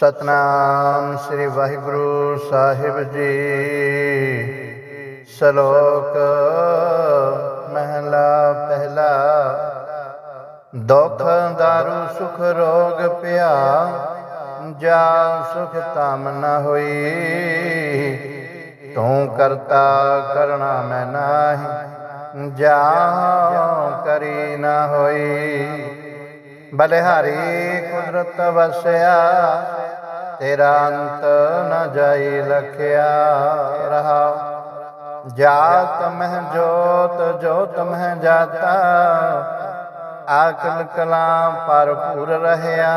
ਸਤਨਾਮ ਸ੍ਰੀ ਵਾਹਿਗੁਰੂ ਸਾਹਿਬ ਜੀ। ਸ਼ਲੋਕ ਮਹਿਲਾ ਪਹਿਲਾ। ਦੁਖ ਦਾਰੂ ਸੁਖ ਰੋਗ ਪਿਆ, ਜਾ ਸੁਖ ਤਾਮ ਨ ਹੋਈ। ਤੂੰ ਕਰਤਾ ਕਰਣਾ ਮੈਂ ਨਾਹੀ, ਜਾ ਕਰੀ ਨਾ ਹੋਈ। ਬਲਿਹਾਰੀ ਕੁਦਰਤ ਵਸਿਆ ਤੇਰਾ ਅੰਤ ਨ ਜਾਈ ਲਖਿਆ ਰਹਾ। ਜਾਤ ਮਹਿ ਜੋਤ ਜੋਤ ਮਹਿ ਜਾਤਾ। ਆਕਲ ਕਲਾਂ ਭਰਪੂਰ ਰਹਿਆ।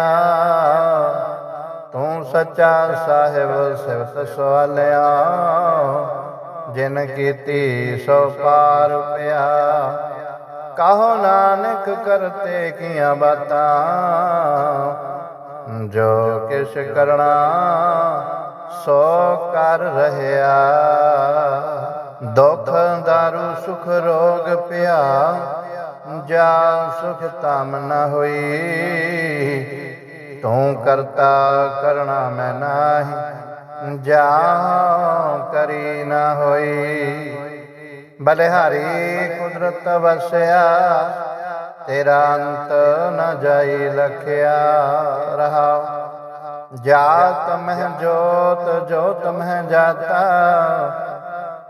ਤੂੰ ਸੱਚਾ ਸਾਹਿਬ ਸਿਵਤ ਸਵਾਲਿਆ। ਜਿਨ ਕੀਤੀ ਸੋ ਪਾਰ ਪਿਆ। ਕਹੋ ਨਾਨਕ ਕਰਤੇ ਕੀਆਂ ਬਾਤਾਂ। ਜੋ ਕਿਛ ਕਰਣਾ ਸੋ ਕਰ ਰਹਿਆ। ਦੁਖ ਦਾਰੂ, ਸੁਖ ਰੋਗ ਪਿਆ, ਜਾ ਸੁਖ ਤਾਮ ਨ ਹੋਈ। ਤੂੰ ਕਰਤਾ, ਕਰਣਾ ਮੈਂ ਨਾਹੀ ਜਾ ਕਰੀ ਨ ਹੋਈ। ਬਲਿਹਾਰੀ ਕੁਦਰਤ ਵਸਿਆ ਤੇਰਾ ਅੰਤ ਨ ਜਾਈ ਲਖਿਆ ਰਹਾ। ਜਾਤ ਮਹਿ ਜੋਤ ਜੋਤ ਮਹਿ ਜਾਤਾ।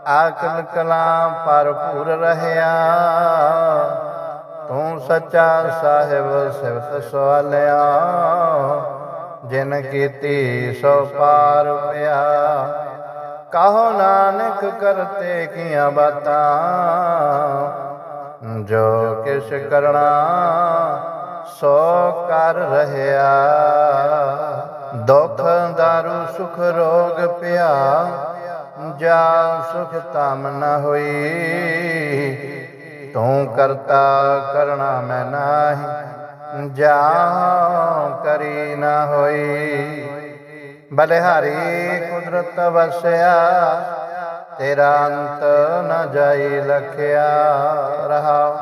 ਆਕਲ ਕਲਾ ਭਰਪੂਰ ਰਹਿਆ। ਤੂੰ ਸੱਚਾ ਸਾਹਿਬ ਸਿਵਤ ਸਵਾਲਿਆ। ਜਿਨ ਕੀਤੀ ਸੋ ਪਾਰ ਪਿਆ। ਕਹੋ ਨਾਨਕ ਕਰਤੇ ਕੀਆਂ ਬਾਤਾਂ। ਜੋ ਕਿਛ ਕਰਣਾ ਸੋ ਕਰ ਰਹਿਆ। ਦੁਖ ਦਾਰੂ, ਸੁਖ ਰੋਗ ਪਿਆ, ਜਾ ਸੁਖ ਤਾਮ ਨ ਹੋਈ। ਤੂੰ ਕਰਤਾ, ਕਰਣਾ ਮੈਂ ਨਾਹੀ ਜਾ ਕਰੀ ਨ ਹੋਈ। ਬਲਿਹਾਰੀ ਕੁਦਰਤ ਵਸਿਆ ਤੇਰਾ ਅੰਤ ਨ ਜਾਈ ਲਖਿਆ ਰਹਾ।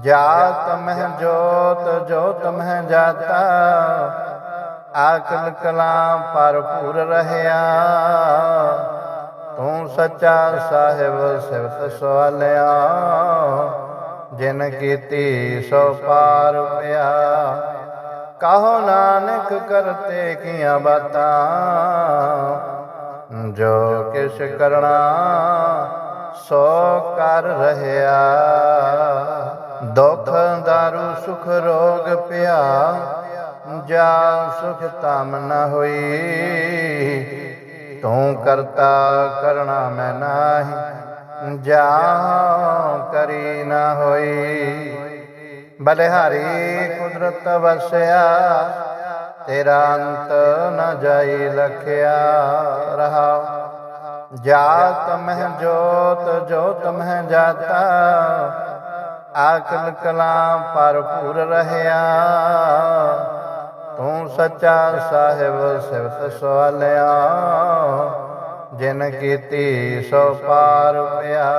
ਜਾਤ ਮਹਿ ਜੋਤ ਜੋਤ ਮਹਿ ਜਾਤਾ। ਆਕਲ ਕਲਾਂ ਭਰਪੂਰ ਰਹਿਆ। ਤੂੰ ਸੱਚਾ ਸਾਹਿਬ ਸਿਵਤ ਸਵਾਲਿਆ। ਜਿਨ ਕੀਤੀ ਸੋ ਪਾਰ ਪਿਆ। ਕਹੋ ਨਾਨਕ ਕਰਤੇ ਕੀਆਂ ਬਾਤਾਂ। ਜੋ ਕਿਛ ਕਰਣਾ ਸੋ ਕਰ ਰਹਿਆ। ਦੁਖ ਦਾਰੂ, ਸੁਖ ਰੋਗ ਪਿਆ, ਜਾ ਸੁਖ ਤਾਮ ਨ ਹੋਈ। ਤੂੰ ਕਰਤਾ ਕਰਣਾ ਮੈਂ ਨਾਹੀ, ਜਾ ਕਰੀ ਨ ਹੋਈ। ਬਲਿਹਾਰੀ ਕੁਦਰਤ ਵਸਿਆ ਤੇਰਾ ਅੰਤ ਨ ਜਾਈ ਲਖਿਆ ਰਹਾ। ਜਾਤ ਮਹਿ ਜੋਤ ਜੋਤ ਮਹਿ ਜਾਤਾ। ਆਕਲ ਕਲਾਂ ਭਰਪੂਰ ਰਹਿਆ। ਤੂੰ ਸੱਚਾ ਸਾਹਿਬ ਸਿਵਤ ਸਵਾਲਿਆ। ਜਿਨ ਕੀਤੀ ਸੋ ਪਾਰ ਪਿਆ।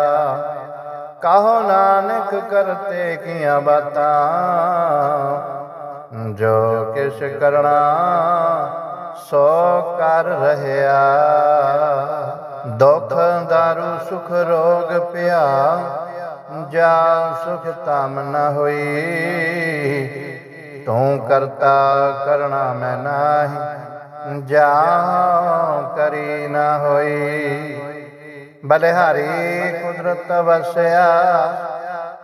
ਕਹੋ ਨਾਨਕ ਕਰਤੇ ਕੀਆਂ ਬਾਤਾਂ। ਜੋ ਕਿਛ ਕਰਣਾ ਸੋ ਕਰ ਰਹਿਆ। ਦੁਖ ਦਾਰੂ, ਸੁਖ ਰੋਗ ਪਿਆ ਜਾ ਸੁਖ ਤਾਮ ਨ ਹੋਈ। ਤੂੰ ਕਰਤਾ ਕਰਣਾ ਮੈਂ ਨਾਹੀ ਜਾ ਕਰੀ ਨ ਹੋਈ। ਬਲਿਹਾਰੀ ਕੁਦਰਤ ਵਸਿਆ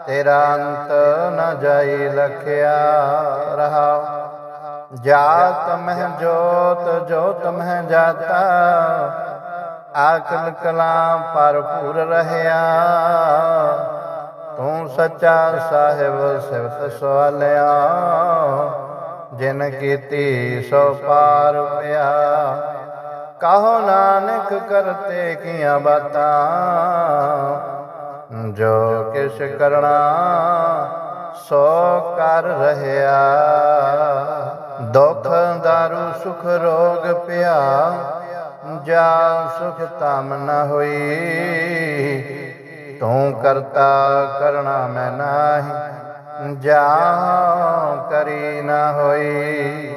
ਤੇਰਾ ਅੰਤ ਨ ਜਾਈ ਲਖਿਆ ਰਹਾ। ਜਾਤ ਮਹਿ ਜੋਤ ਜੋਤ ਮਹਿ ਜਾਤਾ। ਆਕਲ ਕਲਾਂ ਭਰਪੂਰ ਰਹਿਆ। ਤੂੰ ਸੱਚਾ ਸਾਹਿਬ ਸਿਵਤ ਸਵਾਲਿਆ। ਜਿਨ ਕੀਤੀ ਸੋ ਪਾਰ ਪਿਆ। ਕਹੋ ਨਾਨਕ ਕਰਤੇ ਕੀਆਂ ਬਾਤਾਂ। ਜੋ ਕਿਛ ਕਰਣਾ ਸੋ ਕਰ ਰਹਿਆ। ਦੁਖ ਦਾਰੂ, ਸੁਖ ਰੋਗ ਪਿਆ ਜਾ ਸੁਖ ਤਾਮ ਨ ਹੋਈ। ਤੂੰ ਕਰਤਾ ਕਰਣਾ ਮੈਂ ਨਾਹੀ ਜਾ ਕਰੀ ਨ ਹੋਈ।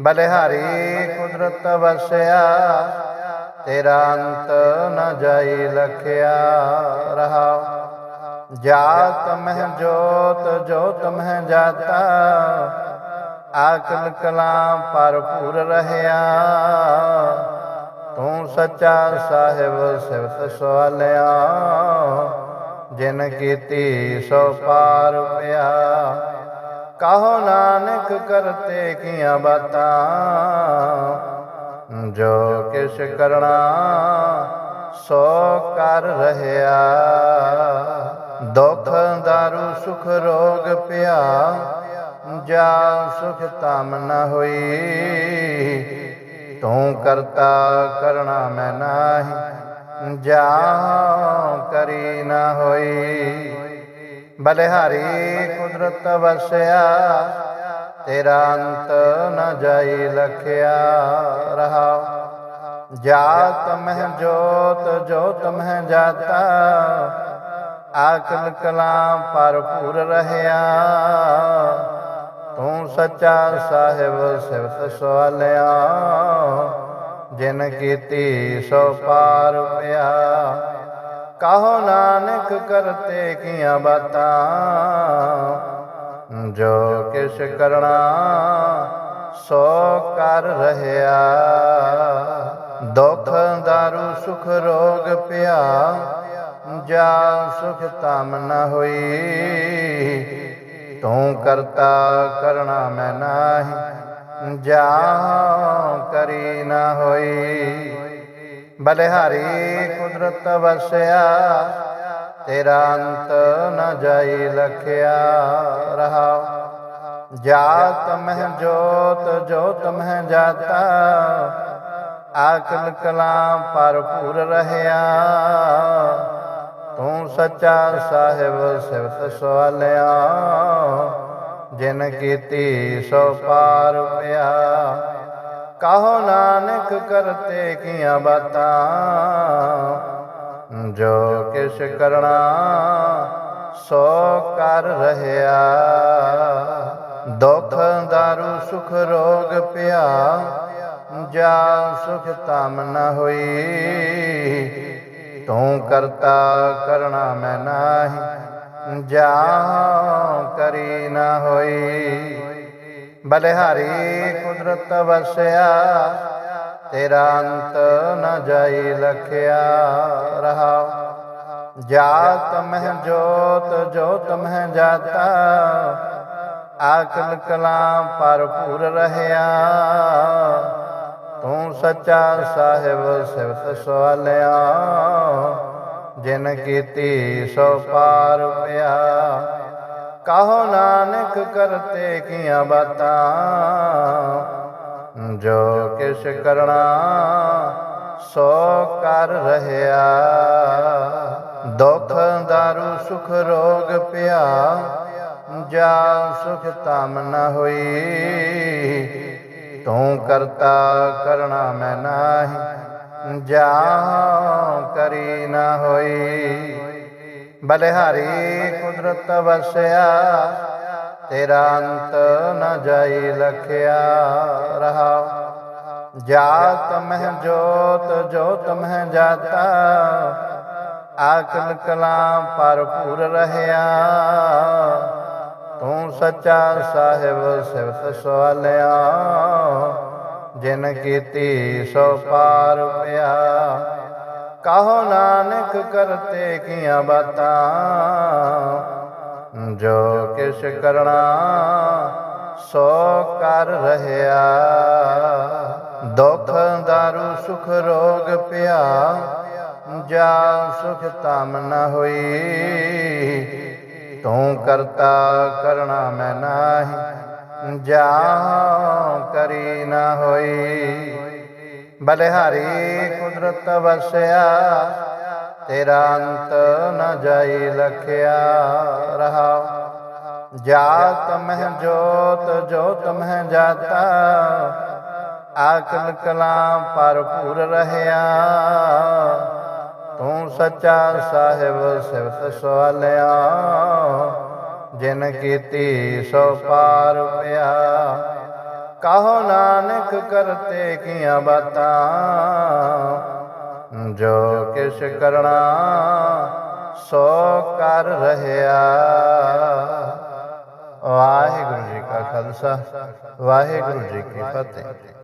ਬਲਿਹਾਰੀ ਕੁਦਰਤ ਵਸਿਆ ਤੇਰਾ ਅੰਤ ਨ ਜਾਈ ਲਖਿਆ ਰਹਾ। ਜਾਤ ਮਹਿ ਜੋਤ ਜੋਤ ਮਹਿ ਜਾਤਾ। ਆਕਲ ਕਲਾ ਭਰਪੂਰ ਰਹਿਆ। ਤੂੰ ਸੱਚਾ ਸਾਹਿਬ ਸਿਵਤ ਸਵਾਲਿਆ। ਜਿਨ ਕੀਤੀ ਸੋ ਪਾਰ ਪਿਆ। ਕਹੋ ਨਾਨਕ ਕਰਤੇ ਕੀਆਂ ਬਾਤਾਂ। ਜੋ ਕਿਛ ਕਰਣਾ ਸੋ ਕਰ ਰਹਿਆ। ਦੁਖ, ਦਾਰੂ, ਸੁਖ, ਰੋਗ ਪਿਆ, ਜਾ ਸੁਖ ਤਮ ਨ ਹੋਈ। ਤੂੰ ਕਰਤਾ ਕਰਣਾ ਮੈਂ ਨਾਹੀ, ਜਾ ਕਰੀ ਨ ਹੋਈ। ਬਲਿਹਾਰੀ ਕੁਦਰਤ ਵਸਿਆ ਤੇਰਾ ਅੰਤ ਨ ਜਾਈ ਲਖਿਆ ਰਹਾ। ਜਾਤ ਮਹਿ ਜੋਤ ਜੋਤ ਮਹਿ ਜਾਤਾ। ਆਕਲ ਕਲਾ ਭਰਪੂਰ ਰਹਿਆ। ਤੂੰ ਸੱਚਾ ਸਾਹਿਬ, ਸਿਫਤ ਸਵਾਲਿਆ। ਜਿਨ ਕੀਤੀ ਸੋ ਪਾਰ ਪਿਆ। ਕਹੋ ਨਾਨਕ ਕਰਤੇ ਕੀਆਂ ਬਾਤਾਂ। ਜੋ ਕਿਛ ਕਰਣਾ? ਸੋ ਕਰ ਰਹਿਆ। ਦੁਖ ਦਾਰੂ, ਸੁਖ ਰੋਗ ਪਿਆ। ਜਾ ਸੁਖ ਤਮ ਨ ਹੋਈ। ਤੂੰ ਕਰਤਾ ਕਰਣਾ ਮੈਂ ਨਾਹੀ। ਜਾ ਕਰੀ ਨ ਹੋਈ। ਬਲਿਹਾਰੀ ਕੁਦਰਤ ਵਸਿਆ। ਤੇਰਾ ਅੰਤ ਨ ਜਾਈ ਲਖਿਆ ਰਹਾ ਜਾਤ ਮਹਿ ਜੋਤ ਜੋਤ ਮਹਿ ਜਾਤਾ। ਆਕਲ ਕਲਾ ਭਰਪੂਰ ਰਹਿਆ। ਤੂੰ ਸੱਚਾ ਸਾਹਿਬ ਸਿਵਤ ਸਵਾਲਿਆ। ਜਿਨ ਕੀਤੀ ਸੋ ਪਾਰ ਪਿਆ। ਕਹੋ ਨਾਨਕ ਕਰਤੇ ਕੀਆਂ ਬਾਤਾਂ। ਜੋ ਕਿਛ ਕਰਣਾ, ਸੋ ਕਰ ਰਹਿਆ। ਦੁਖ ਦਾਰੂ ਸੁਖ ਰੋਗ ਪਿਆ, ਜਾ ਸੁਖ ਤਮ ਨ ਹੋਈ। ਤੂੰ ਕਰਤਾ ਕਰਣਾ ਮੈਂ ਨਾਹੀ, ਜਾ ਕਰੀ ਨ ਹੋਈ। ਬਲਿਹਾਰੀ ਕੁਦਰਤ ਵਸਿਆ, ਤੇਰਾ ਅੰਤ ਨ ਜਾਈ ਲਖਿਆ ਰਹਾ ਜਾਤ ਮਹਿ ਜੋਤ ਜੋਤ ਮਹਿ ਜਾਤਾ ਆਕਲ ਕਲਾ ਭਰਪੂਰ ਰਹਿਆ। ਤੂੰ ਸੱਚਾ ਸਾਹਿਬ ਸਿਵਤ ਸਵਾਲਿਆ। ਜਿਨ ਕੀਤੀ ਸੋ ਪਾਰ ਪਿਆ। ਕਹੋ ਨਾਨਕ ਕਰਤੇ ਕੀਆਂ ਬਾਤਾਂ। ਜੋ ਕਿਛ ਕਰਣਾ ਸੋ ਕਰ ਰਹਿਆ। ਦੁਖ, ਦਾਰੂ, ਸੁਖ, ਰੋਗ ਪਿਆ। ਜਾ ਸੁਖ ਤਮ ਨ ਹੋਈ। ਤੂੰ ਕਰਤਾ ਕਰਣਾ ਮੈਂ ਨਾਹੀ, ਜਾ ਕਰੀ ਨਾ ਹੋਈ। ਬਲਿਹਾਰੀ ਕੁਦਰਤ ਵਸਿਆ, ਤੇਰਾ ਅੰਤ ਨ ਜਾਈ ਲਖਿਆ ਰਹਾ। ਜਾਤ ਮਹਿ ਜੋਤ ਜੋਤ ਮਹਿ ਜਾਤਾ, ਆਕਲ ਕਲਾ ਭਰਪੂਰ ਰਹਿਆ। ਤੂੰ ਸੱਚਾ ਸਾਹਿਬ ਸਿਫਤ ਸਵਾਲਿਆ, ਜਿਨ ਕੀਤੀ ਸੋ ਪਾਰ ਪਿਆ। ਕਹੋ ਨਾਨਕ ਕਰਤੇ ਕੀਆਂ ਬਾਤਾਂ, ਜੋ ਕਿਛ ਕਰਣਾ ਸੋ ਕਰ ਰਹਿਆ। ਦੁਖ, ਦਾਰੂ, ਸੁਖ, ਰੋਗ ਪਿਆ, ਜਾ ਸੁਖ ਤਾਮ ਨ ਹੋਈ ਤੂੰ ਕਰਤਾ ਕਰਣਾ ਮੈਂ ਨਾਹੀ ਜਾ ਕਰੀ ਨਾ ਹੋਈ। ਬਲਿਹਾਰੀ ਕੁਦਰਤ ਵਸਿਆ, ਤੇਰਾ ਅੰਤ ਨ ਜਾਈ ਲਖਿਆ ਰਹਾ। ਜਾਤ ਮਹਿ ਜੋਤ ਜੋਤ ਮਹਿ ਜਾਤਾ ਆਕਲ ਕਲਾ ਭਰਪੂਰ ਰਹਿਆ। ਤੂੰ ਸੱਚਾ ਸਾਹਿਬ ਸਿਫਤ ਸਵਾਲਿਆ, ਜਿਨ ਕੀਤੀ ਸੋ ਪਾਰ ਪਿਆ। ਕਹੋ ਨਾਨਕ ਕਰਤੇ ਕੀਆਂ ਬਾਤਾਂ, ਜੋ ਕਿਛ ਕਰਣਾ ਸੋ ਕਰ ਰਹਿਆ। ਵਾਹਿਗੁਰੂ ਜੀ ਕਾ ਖਾਲਸਾ, ਵਾਹਿਗੁਰੂ ਜੀ ਕੀ ਫਤਿਹ।